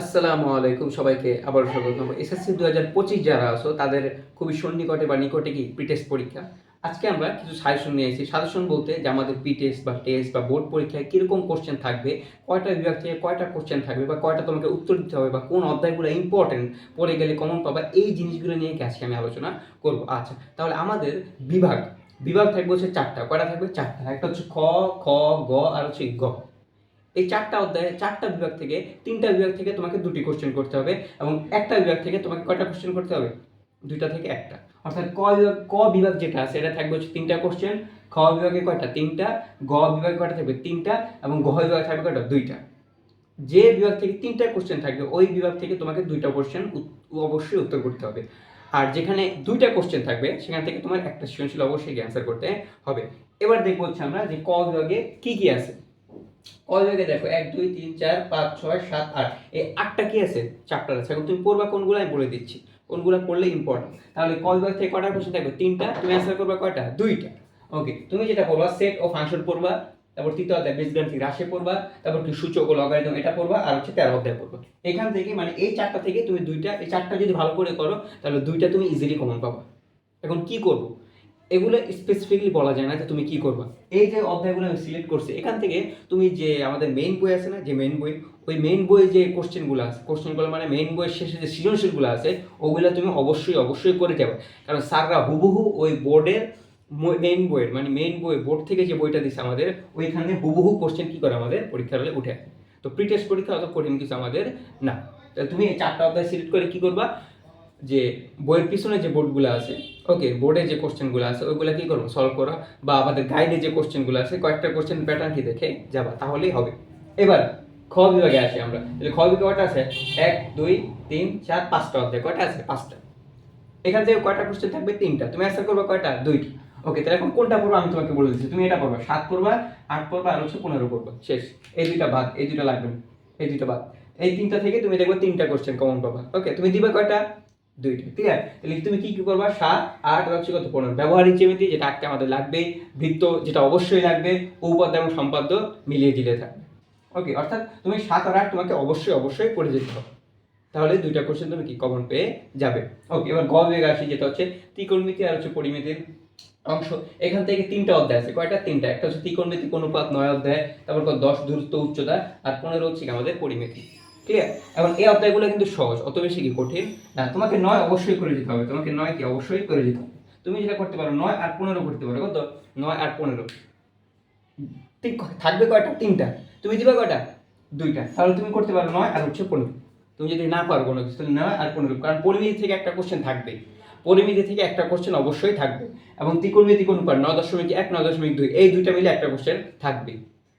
আসসালামু আলাইকুম সবাইকে আবার স্বাগত এসএসসি দু হাজার পঁচিশ যারা আছো, তাদের খুবই সন্নিকটে বা নিকটে কি প্রিটেস্ট পরীক্ষা? আজকে আমরা কিছু সাজেশন নিয়ে এসেছি সাজেশন বলতে যে আমাদের প্রিটেস্ট বা টেস্ট বা বোর্ড পরীক্ষায় কীরকম কোশ্চেন থাকবে, কয়টা বিভাগ থেকে কয়টা কোশ্চেন থাকবে, বা কয়টা তোমাকে উত্তর দিতে হবে, বা কোন অধ্যায়গুলো ইম্পর্টেন্ট পড়ে গেলে কমন পাবা, এই জিনিসগুলো নিয়ে আজকে আমি আলোচনা করব। আচ্ছা তাহলে আমাদের বিভাগ বিভাগ থাকবে হচ্ছে চারটা। কয়টা থাকবে? চারটা। একটা হচ্ছে খ খ, গ, আর হচ্ছে গ। এই চারটা অধ্যায়ে, চারটা বিভাগ থেকে, তিনটা বিভাগ থেকে তোমাকে দুটি কোশ্চেন করতে হবে এবং একটা বিভাগ থেকে তোমাকে কয়টা কোশ্চেন করতে হবে? দুইটা থেকে একটা। অর্থাৎ ক বিভাগ ক বিভাগ যেটা আছে, এটা থাকবে হচ্ছে তিনটা কোশ্চেন খ বিভাগে কয়টা? তিনটা, গ বিভাগে কয়টা থাকবে? তিনটা এবং গ বিভাগে থাকবে কয়টা? দুইটা। যে বিভাগ থেকে তিনটা কোশ্চেন থাকবে, ওই বিভাগ থেকে তোমাকে দুইটা কোশ্চেন অবশ্যই উত্তর করতে হবে। আর যেখানে দুইটা কোশ্চেন থাকবে, সেখান থেকে তোমার একটা সৃজনশীল অবশ্যই অ্যান্সার করতে হবে। এবার দেখব হচ্ছে আমরা যে ক বিভাগে কি কি আছে। বিভাগে দেখো, এক, দুই, তিন, চার, পাঁচ, ছয়, সাত, আট। এই আটটা কি আছে? চ্যাপ্টার আছে। এখন তুমি পড়বা কোনগুলো? আমি বলে দিচ্ছি। কোনগুলো পড়লে ইম্পর্টেন্ট তাহলে ক বিভাগ থেকে কটা কোশ্চেন থাকবে তিনটা। তুমি অ্যান্সার করবা কয়টা? দুইটা। ওকে তুমি যেটা পড়বা সেট ও ফাংশন পড়বা, তারপর তৃতীয় অধ্যায়, বীজগাণিতিক রাশি পড়বা, তারপর কি সূচক ও লগারিদম এটা পড়বা, আর হচ্ছে তেরো অধ্যায় পড়বা। এখান থেকে মানে এই চারটা থেকে তুমি দুইটা, এই চারটা যদি ভালো করে করো, তাহলে দুইটা তুমি ইজিলি কমন পাবা। এখন কি করব? এগুলো স্পেসিফিকলি বলা যায় না যে তুমি কি করবা। এই যে অধ্যায়গুলো আমি সিলেক্ট করছি, এখান থেকে তুমি যে আমাদের মেইন বই আছে না, যে মেইন বই, ওই মেইন বইয়ে যে কোশ্চেনগুলো আছে কোশ্চেনগুলো মানে মেইন বইয়ের শেষে যে সৃজনশীলগুলো আছে, ওগুলো তুমি অবশ্যই অবশ্যই করে যাবে। কারণ স্যাররা হুবহু ওই বোর্ডের মেইন বইয়ের মানে মেইন বই, বোর্ড থেকে যে বইটা দিচ্ছে আমাদের, ওইখানে হুবহু কোশ্চেন কি করে আমাদের পরীক্ষার হলে উঠে তো প্রি টেস্ট পরীক্ষা অত কঠিন কিছু আমাদের না। তুমি চারটা অধ্যায় সিলেক্ট করে কি করবা? যে বইয়ের পিছনে যে বোর্ডগুলো আছে ওকে বোর্ডে যে কোশ্চেনগুলো আছে, ওইগুলো কি করব? সলভ করা বা আমাদের গাইডে যে কোশ্চেনগুলো আছে, কয়েকটা কোশ্চেন প্যাটার্ন কি দেখে যাবা? তাহলেই হবে। এবার খ বিভাগে আসি আমরা। তাহলে খ বিভাগে কয়টা আছে? এক, দুই, তিন, চার, পাঁচটা অধ্যায়। কয়টা আছে? পাঁচটা। এখান থেকে কয়টা কোশ্চেন থাকবে? তিনটা। তুমি অ্যান্সার করবে কয়টা? দুইটা। ওকে তাহলে এখন কোনটা পড়ব? আমি তোমাকে বলে দিচ্ছি। তুমি এটা পড়বা। সাত পড়বা, আট পড়বা, আর হচ্ছে পনেরো পড়বা। শেষ। এই দুইটা বাদ। এই দুইটা লাগবে এই দুইটা বাদ। এই তিনটা থেকে তুমি দেখবে তিনটা কোশ্চেন কমন পাবা। ওকে তুমি দিবে কয়টা? দুইটা ঠিক আছে তাহলে তুমি কি কি করবা? সাত, আট আর হচ্ছে কত? পনেরো। ব্যবহারিক জ্যামিতি যেটা আটকে আমাদের লাগবেই, বৃত্ত যেটা অবশ্যই লাগবে, উপপাদ্য এবং সম্পাদ্য মিলিয়ে দিলে থাকবে। ওকে অর্থাৎ তুমি সাত আর আট তোমাকে অবশ্যই অবশ্যই পড়ে যেতে হবে। তাহলে দুইটা কোশ্চেন তুমি কি কমন পেয়ে যাবে? ওকে এবার গ বিভাগ আসি যেটা হচ্ছে ত্রিকোণমিতি আর হচ্ছে পরিমিতির অংশ। এখান থেকে তিনটা অধ্যায় আছে। কয়টা? তিনটা। একটা হচ্ছে ত্রিকোণমিতি অনুপাত নয় অধ্যায়। তারপর দশ দূরত্ব উচ্চতা। আর পনেরো হচ্ছে আমাদের পরিমিতি। ক্লিয়ার এখন এই অধ্যায়গুলো কিন্তু সহজ, অত বেশি কি কঠিন? না, তোমাকে নয় অবশ্যই করে যেতে হবে। তোমাকে নয় কি অবশ্যই করে যেতে হবে। তুমি যেটা করতে পারো, নয় আর পনেরো করতে পারো, কত? নয় আর পনেরো। ঠিক থাকবে কয়টা? তিনটা। তুমি দিবে কয়টা? দুইটা। তাহলে তুমি করতে পারো নয় আর হচ্ছে পনেরো। তুমি যদি না পারো কোনো কিছু নয় আর পনেরো। কারণ পরিমিতি থেকে একটা কোশ্চেন থাকবে। পরিমিতি থেকে একটা কোশ্চেন অবশ্যই থাকবে। এবং ত্রিকোণমিতি অনুপাত নয় দশমিক এক, নয় দশমিক দুই। এই দুইটা মিলে একটা কোশ্চেন থাকবে।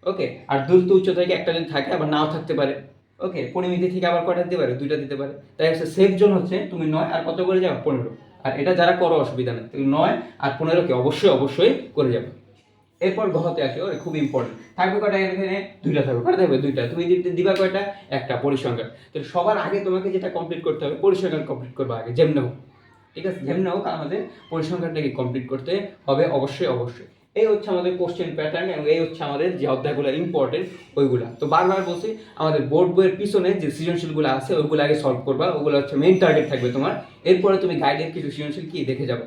ওকে আর দূরত্ব উচ্চ থেকে একটা যদি থাকে, আবার নাও থাকতে পারে। ওকে পরিমিতি থেকে আবার কয়টা দিতে পারে? দুইটা দিতে পারে। তাই হচ্ছে সেফ জোন হচ্ছে, তুমি নয় আর কত করে যাবে? পনেরো। আর এটা যারা করো, অসুবিধা নেই। তুমি নয় আর পনেরোকে অবশ্যই অবশ্যই করে যাবে। এরপর গহতে আসে, ওরে, খুব ইম্পর্টেন্ট থাকবে কয়টা এখানে? দুইটা থাকবে। কয়টা থাকবে? দুইটা। তুমি দিবা কয়টা? একটা, পরিসংখ্যান। তো সবার আগে তোমাকে যেটা কমপ্লিট করতে হবে, পরিসংখ্যান কমপ্লিট করবে আগে, যেমনি হোক। ঠিক আছে? যেমনি হোক আমাদের পরিসংখ্যানটাকে কমপ্লিট করতে হবে, অবশ্যই অবশ্যই। এই হচ্ছে আমাদের কোশ্চেন প্যাটার্ন এবং এই হচ্ছে আমাদের যে অধ্যায়গুলো ইম্পর্টেন্ট ওইগুলা। তো বারবার বলছি, আমাদের বোর্ড বইয়ের পিছনে যে সৃজনশীলগুলো আছে, ওইগুলো আগে সলভ করবা, ওগুলো হচ্ছে মেইন টার্গেট থাকবে তোমার। এরপরে তুমি গাইডের কিছু সৃজনশীল কি দেখে যাবে।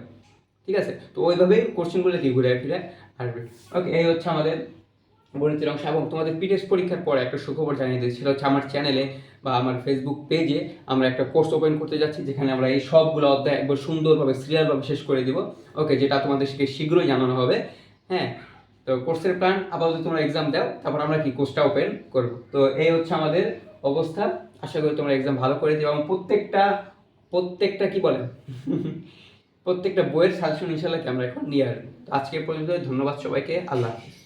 ঠিক আছে? তো ওইভাবেই কোশ্চেনগুলো কি ঘুরে ফিরে আসবে। ওকে এই হচ্ছে আমাদের গণিতের অংশ এবং তোমাদের পিটেস্ট পরীক্ষার পরে একটা সুখবর জানিয়ে দিয়েছি সেটা হচ্ছে আমার চ্যানেলে বা আমার ফেসবুক পেজে আমরা একটা কোর্স ওপেন করতে যাচ্ছি, যেখানে আমরা এই সবগুলো অধ্যায় একবার সুন্দরভাবে সিরিয়ালভাবে শেষ করে দিব। ওকে যেটা তোমাদেরকে শীঘ্রই জানানো হবে। হ্যাঁ তো কোর্সের প্ল্যান আপাতত তোমরা এক্সাম দাও, তারপর আমরা কি কোর্সটা ওপেন করব। তো এই হচ্ছে আমাদের অবস্থা। আশা করি তোমরা এক্সাম ভালো করে দিও এবং প্রত্যেকটা প্রত্যেকটা কি বলে? প্রত্যেকটা বইয়ের সাজেশন ইনশাল্লাহ আমরা এখন নিয়ে আসব আজকে পর্যন্ত ধন্যবাদ সবাইকে, আল্লাহ হাফিজ।